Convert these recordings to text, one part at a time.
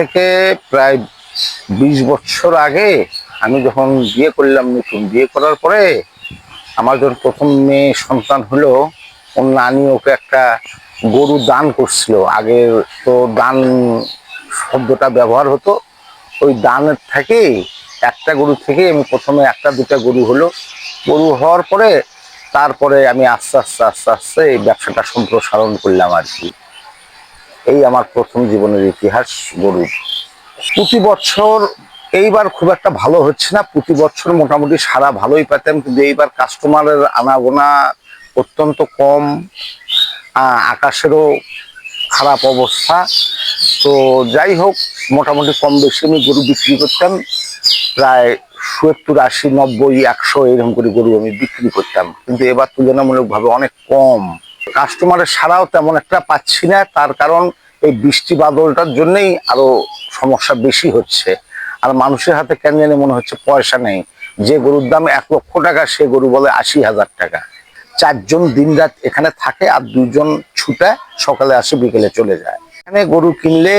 থেকে প্রায় বিশ বছর আগে আমি যখন বিয়ে করলাম নতুন বিয়ে করার পরে, আমার যখন প্রথম মেয়ে সন্তান হলো, ওর নানি ওকে একটা গরু দান করছিল। আগে তো দান শব্দটা ব্যবহার হতো। ওই দানের থেকে একটা গরু থেকে আমি প্রথমে একটা, দুটা গরু হলো। গরু হওয়ার পরে, তারপরে আমি আস্তে আস্তে আস্তে আস্তে এই ব্যবসাটা সম্প্রসারণ করলাম আর কি। এই আমার প্রথম জীবনের ইতিহাস গরুর প্রতি বছর এইবার খুব একটা ভালো হচ্ছে না। প্রতি বছর মোটামুটি সারা ভালোই পেতাম, কিন্তু এইবার কাস্টমারের আনাগোনা অত্যন্ত কম আকাশেরও খারাপ অবস্থা। তো যাই হোক, মোটামুটি কম বেশি আমি গরু বিক্রি করতাম। প্রায় সত্তর, আশি, নব্বই, একশো এরকম করে গরু আমি বিক্রি করতাম। কিন্তু এবার তুলনামূলকভাবে অনেক কম। কাস্টমারের সারাও তেমন একটা পাচ্ছি না। তার কারণ এই বৃষ্টি বাদলটার জন্যই আরও সমস্যা বেশি হচ্ছে। আর মানুষের হাতে কেন জানি মনে হচ্ছে পয়সা নেই। যে গরুর দাম এক লক্ষ টাকা, সে গরু বলে আশি হাজার টাকা। চারজন দিনরাত এখানে থাকে আর দুজন ছুটে সকালে আসে, বিকেলে চলে যায়। এখানে গরু কিনলে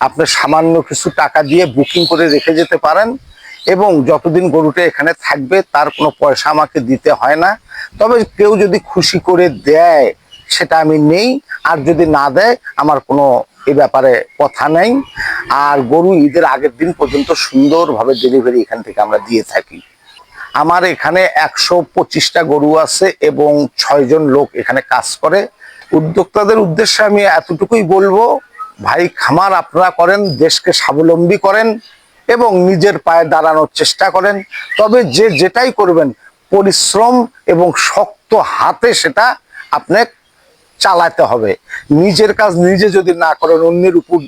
আপনি সামান্য কিছু টাকা দিয়ে বুকিং করে রেখে যেতে পারেন। এবং যতদিন গরুটা এখানে থাকবে, তার কোনো পয়সা আমাকে দিতে হয় না। তবে কেউ যদি খুশি করে দেয়, সেটা আমি নেই। আর যদি না দেয়, আমার কোনো এ ব্যাপারে কথা নেই। আর গরু ঈদের আগের দিন পর্যন্ত সুন্দরভাবে ডেলিভারি এখান থেকে আমরা দিয়ে থাকি। আমার এখানে একশো পঁচিশটা গরু আছে এবং ছয়জন লোক এখানে কাজ করে। উদ্যোক্তাদের উদ্দেশ্যে আমি এতটুকুই বলব, ভাই খামার আপনারা করেন, দেশকে স্বাবলম্বী করেন। এবং নিজের পায়ে দাঁড়ানোর চেষ্টা করেন। তবে যে যেটাই করবেন, পরিশ্রম এবং শক্ত হাতে সেটা আপনি চালাতে হবে। নিজের কাজ নিজে যদি না করেন, অন্যের উপর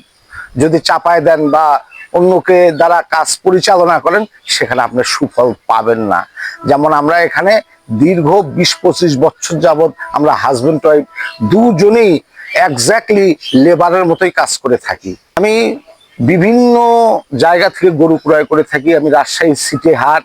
যদি চাপায় দেন বা অন্যকে দ্বারা কাজ পরিচালনা করেন, সেখানে আপনি সুফল পাবেন না। যেমন আমরা এখানে দীর্ঘ বিশ পঁচিশ বছর যাবৎ আমরা হাজব্যান্ড ওয়াইফ দুজনেই একজ্যাক্টলি লেবারের মতোই কাজ করে থাকি। আমি বিভিন্ন জায়গা থেকে গরু ক্রয় করে থাকি। আমি রাজশাহী সিটি হাট,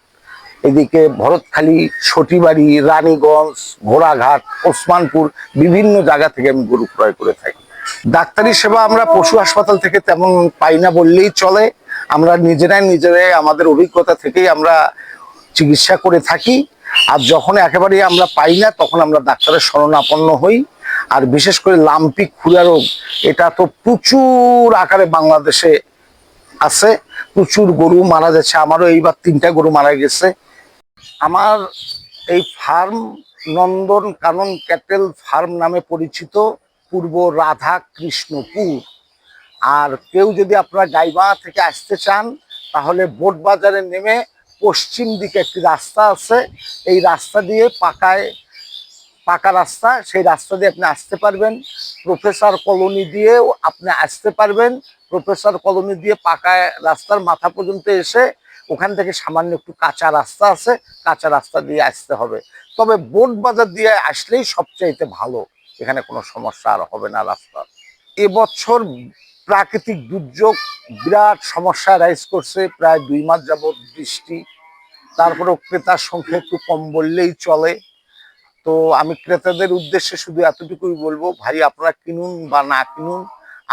এদিকে ভরতখালী সটিবাড়ি রানীগঞ্জ, ঘোড়াঘাট, ওসমানপুর, বিভিন্ন জায়গা থেকে আমি গরু ক্রয় করে থাকি। ডাক্তারি সেবা আমরা পশু হাসপাতাল থেকে তেমন পাই না বললেই চলে। আমরা নিজেরাই নিজেরাই আমাদের অভিজ্ঞতা থেকেই আমরা চিকিৎসা করে থাকি। আর যখন একেবারেই আমরা পাই না, তখন আমরা ডাক্তারের শরণাপন্ন হই। আর বিশেষ করে লাম্পিক খুরা রোগ, এটা তো প্রচুর আকারে বাংলাদেশে আছে, প্রচুর গরু মারা যাচ্ছে, আমারও এইবার তিনটা গরু মারা গেছে। আমার এই farm Nandan Kanan cattle farm নামে পরিচিত পূর্ব রাধা কৃষ্ণপুর। আর কেউ যদি আপনারা গাইবা থেকে আসতে চান, তাহলে বোট বাজারে নেমে পশ্চিম দিকে একটি রাস্তা আছে, এই রাস্তা দিয়ে পাকায় পাকা রাস্তা, সেই রাস্তা দিয়ে আপনি আসতে পারবেন। প্রফেসর কলোনি দিয়েও আপনি আসতে পারবেন। প্রফেসর কলোনি দিয়ে পাকা রাস্তার মাথা পর্যন্ত এসে ওখান থেকে সামান্য একটু কাঁচা রাস্তা আছে, কাঁচা রাস্তা দিয়ে আসতে হবে। তবে বোট বাজার দিয়ে আসলেই সবচাইতে ভালো। এখানে কোনো সমস্যা আর হবে না রাস্তা। এবছর প্রাকৃতিক দুর্যোগ বিরাট সমস্যা রাইজ করছে। প্রায় দুই মাস যাবৎ বৃষ্টি। তারপরেও ক্রেতার সংখ্যা একটু কম বললেই চলে। তো আমি ক্রেতাদের উদ্দেশ্যে শুধু এতটুকুই বলব, ভাই আপনারা কিনুন বা না কিনুন,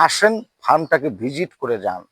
আসেন ফার্মটাকে ভিজিট করে যান।